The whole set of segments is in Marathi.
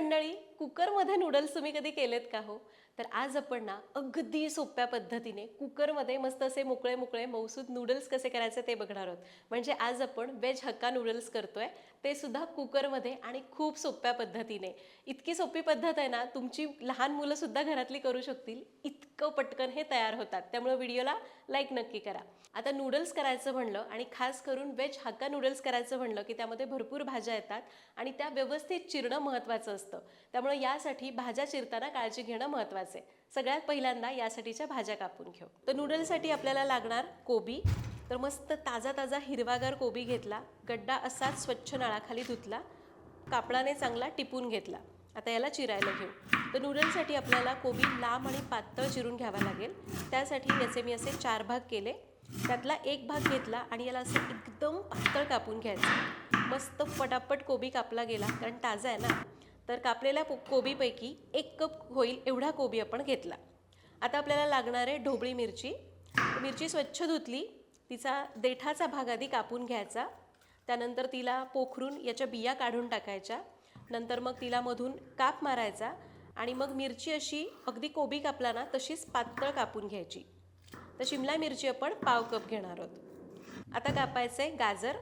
मंडळी कुकरमध्ये नूडल्स तुम्ही कधी केलेत का हो? तर आज आपण ना अगदी सोप्या पद्धतीने कुकरमध्ये मस्त असे मोकळे मोकळे मौसूद नूडल्स कसे करायचे ते बघणार आहोत. म्हणजे आज आपण वेज हक्का नूडल्स करतोय. ते सुद्धा कुकरमध्ये आणि खूप सोप्या पद्धतीने. इतकी सोपी पद्धत आहे ना तुमची लहान मुलं सुद्धा घरातली करू शकतील. इतकं पटकन हे तयार होतात. त्यामुळे व्हिडिओला लाईक नक्की करा. आता नूडल्स करायचं म्हणलं आणि खास करून वेज हक्का नूडल्स करायचं म्हणलं की त्यामध्ये भरपूर भाज्या येतात आणि त्या व्यवस्थित चिरणं महत्त्वाचं असतं. त्यामुळे यासाठी भाज्या चिरताना काळजी घेणं महत्त्वाचं आहे सगळ्यात पहिल्यांदा यासाठीच्या भाज्या कापून घेऊ. तर नूडलसाठी आपल्याला लागणार कोबी. तर मस्त ताजा ताजा हिरवागार कोबी घेतला. गड्डा असाच स्वच्छ नळाखाली धुतला. कापडाने चांगला टिपून घेतला. आता याला चिरायला घेऊ. तर नूडलसाठी आपल्याला कोबी लांब आणि पातळ चिरून घ्यावा लागेल. त्यासाठी याचे मी असे चार भाग केले. त्यातला एक भाग घेतला आणि याला असं एकदम पातळ कापून घ्यायचं. मस्त फटाफट कोबी कापला गेला. कारण ताजा आहे ना. तर कापलेल्या पो- कोबीपैकी एक कप होईल एवढा कोबी आपण घेतला. आता आपल्याला लागणार आहे ढोबळी मिरची. मिरची स्वच्छ धुतली. तिचा देठाचा भाग आधी कापून घ्यायचा. त्यानंतर तिला पोखरून याच्या बिया काढून टाकायच्या. नंतर मग तिला मधून काप मारायचा आणि मग मिरची अशी अगदी कोबी कापला ना तशीच पातळ कापून घ्यायची. तर शिमला मिरची आपण पाव कप घेणार आहोत. आता कापायचं आहे गाजर.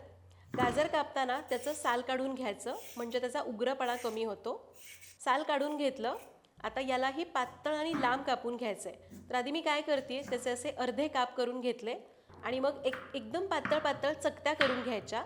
गाजर कापताना त्याचं साल काढून घ्यायचं म्हणजे त्याचा उग्रपणा कमी होतो. साल काढून घेतलं आता यालाही पातळ आणि लांब कापून घ्यायचं आहे तर आधी मी काय करते त्याचे असे अर्धे काप करून घेतले आणि मग एक एकदम पातळ पातळ चकत्या करून घ्यायच्या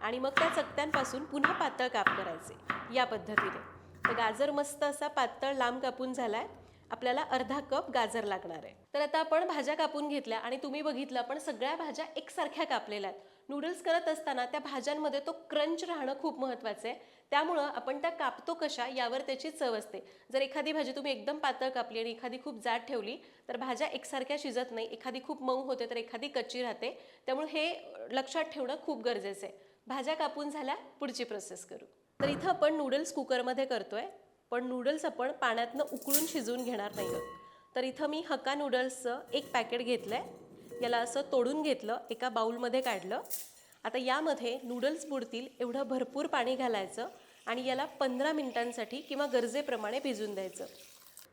आणि मग त्या चकत्यांपासून पुन्हा पातळ काप करायचे या पद्धतीने. तर गाजर मस्त असा पातळ लांब कापून झालाय. आपल्याला अर्धा कप गाजर लागणार आहे. तर आता आपण भाज्या कापून घेतल्या आणि तुम्ही बघितलं आपण सगळ्या भाज्या एकसारख्या कापलेल्या आहेत. नूडल्स करत असताना त्या भाज्यांमध्ये तो क्रंच राहणं खूप महत्त्वाचं आहे. त्यामुळं आपण त्या कापतो कशा यावर त्याची चव असते. जर एखादी भाजी तुम्ही एकदम पातळ कापली आणि एखादी खूप जाड ठेवली तर भाज्या एकसारख्या शिजत नाही. एखादी खूप मऊ होते तर एखादी कच्ची राहते. त्यामुळे हे लक्षात ठेवणं खूप गरजेचं आहे. भाज्या कापून झाल्या पुढची प्रोसेस करू. तर इथं आपण नूडल्स कुकरमध्ये करतोय. पण नूडल्स आपण पाण्यातनं उकळून शिजवून घेणार नाही तर इथं मी हक्का नूडल्सचं एक पॅकेट घेतलं आहे याला असं तोडून घेतलं एका बाऊलमध्ये काढलं. आता यामध्ये नूडल्स बुडतील एवढं भरपूर पाणी घालायचं आणि याला पंधरा मिनिटांसाठी किंवा गरजेप्रमाणे भिजून द्यायचं.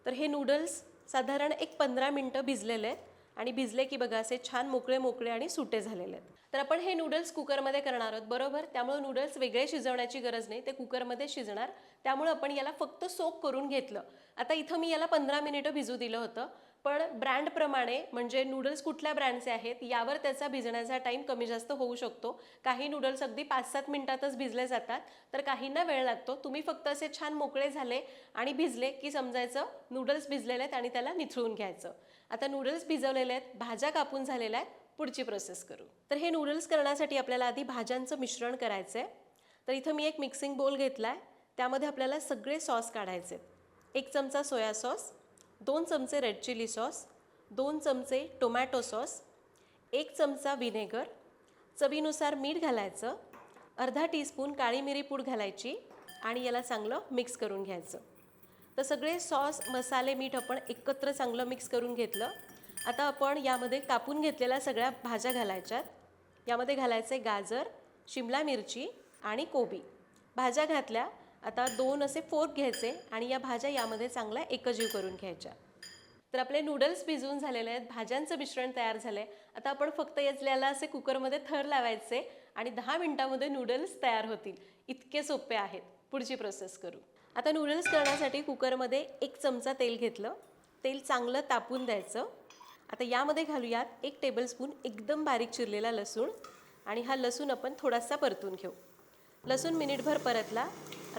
तर हे नूडल्स साधारण एक पंधरा मिनटं भिजलेले आहेत आणि भिजले की बघा असे छान मोकळे मोकळे आणि सुटे झालेले आहेत. तर आपण हे नूडल्स कुकरमध्ये करणार आहोत बरोबर? त्यामुळे नूडल्स वेगळे शिजवण्याची गरज नाही ते कुकरमध्ये शिजणार. त्यामुळे आपण याला फक्त सोक करून घेतलं. आता इथं मी याला पंधरा मिनिटं भिजू दिलं होतं. पण ब्रँडप्रमाणे म्हणजे नूडल्स कुठल्या ब्रँडचे आहेत यावर त्याचा भिजण्याचा टाईम कमी जास्त होऊ शकतो. काही नूडल्स अगदी पाच सात मिनिटातच भिजले जातात. तर काहींना वेळ लागतो. तुम्ही फक्त असे छान मोकळे झाले आणि भिजले की समजायचं नूडल्स भिजलेले आहेत आणि त्याला निथळून घ्यायचं. आता नूडल्स भिजवलेले आहेत भाज्या कापून झालेल्या आहेत पुढची प्रोसेस करू. तर हे नूडल्स करण्यासाठी आपल्याला आधी भाज्यांचं मिश्रण करायचं आहे तर इथं मी एक मिक्सिंग बोल घेतला आहे त्यामध्ये आपल्याला सगळे सॉस काढायचे आहेत. एक चमचा सोया सॉस दोन चमचे रेड चिली सॉस दोन चमचे टोमॅटो सॉस एक चमचा व्हिनेगर चवीनुसार मीठ घालायचं अर्धा टीस्पून काळी मिरी पूड घालायची आणि याला चांगलं मिक्स करून घ्यायचं. तर सगळे सॉस मसाले मीठ आपण एकत्र चांगलं मिक्स करून घेतलं. आता आपण यामध्ये कापून घेतलेल्या सगळ्या भाज्या घालायच्यात. यामध्ये घालायचे गाजर शिमला मिरची आणि कोबी. भाज्या घातल्या आता दोन असे फोर्क घ्यायचे आणि या भाज्या यामध्ये चांगल्या एकजीव करून घ्यायच्या. तर आपले नूडल्स भिजवून झालेले आहेत भाज्यांचं मिश्रण तयार झालं आहे आता आपण फक्त याचल्याला असे कुकरमध्ये थर लावायचे आणि दहा मिनटामध्ये नूडल्स तयार होतील. इतके सोपे आहेत. पुढची प्रोसेस करू. आता नूडल्स करण्यासाठी कुकरमध्ये एक चमचा तेल घेतलं. तेल चांगलं तापून द्यायचं. आता यामध्ये घालूयात एक टेबलस्पून एकदम बारीक चिरलेला लसूण आणि हा लसूण आपण थोडासा परतून घेऊ. लसूण मिनिटभर परतला.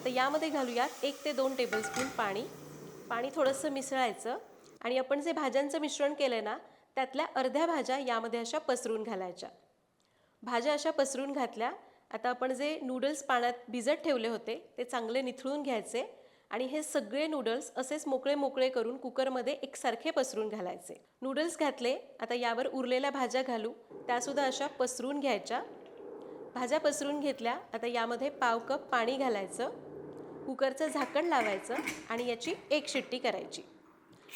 आता यामध्ये घालूयात एक ते दोन टेबलस्पून पाणी. पाणी थोडंसं मिसळायचं. आणि आपण जे भाज्यांचं मिश्रण केलं आहे ना त्यातल्या अर्ध्या भाज्या यामध्ये अशा पसरून घालायच्या. भाज्या अशा पसरून घातल्या. आता आपण जे नूडल्स पाण्यात भिजत ठेवले होते ते चांगले निथळून घ्यायचे. आणि हे सगळे नूडल्स असेच मोकळे मोकळे करून कुकरमध्ये एकसारखे पसरून घालायचे. नूडल्स घातले आता यावर उरलेल्या भाज्या घालू. त्यासुद्धा अशा पसरून घ्यायच्या. भाज्या पसरून घेतल्या आता यामध्ये पाव कप पाणी घालायचं. कुकरचं झाकण लावायचं आणि याची एक शिट्टी करायची.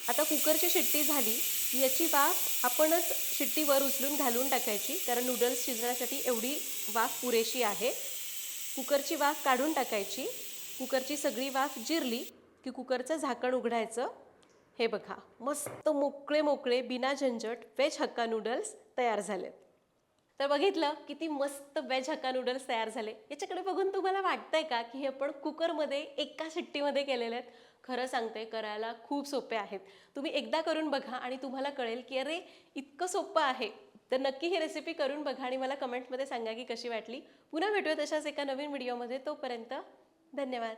आता कुकरची शिट्टी झाली याची वाफ आपणच शिट्टीवर उचलून घालून टाकायची कारण नूडल्स शिजण्यासाठी एवढी वाफ पुरेशी आहे. कुकरची वाफ काढून टाकायची कुकरची सगळी वाफ जिरली की कुकरचं झाकण उघडायचं. हे बघा मस्त मोकळे मोकळे बिना झंझट व्हेज हक्का नूडल्स तयार झालेत. तर बघितलं किती मस्त वेज हक्का नूडल्स तयार झाले. याच्याकडे बघून तुम्हाला वाटतंय का की हे आपण कुकरमध्ये एका शिट्टीमध्ये केलेले आहेत? खरं सांगते करायला खूप सोपे आहेत. तुम्ही एकदा करून बघा आणि तुम्हाला कळेल की अरे इतकं सोपं आहे. तर नक्की ही रेसिपी करून बघा आणि मला कमेंटमध्ये सांगा की कशी वाटली. पुन्हा भेटूया तशाच एका नवीन व्हिडिओमध्ये तोपर्यंत धन्यवाद.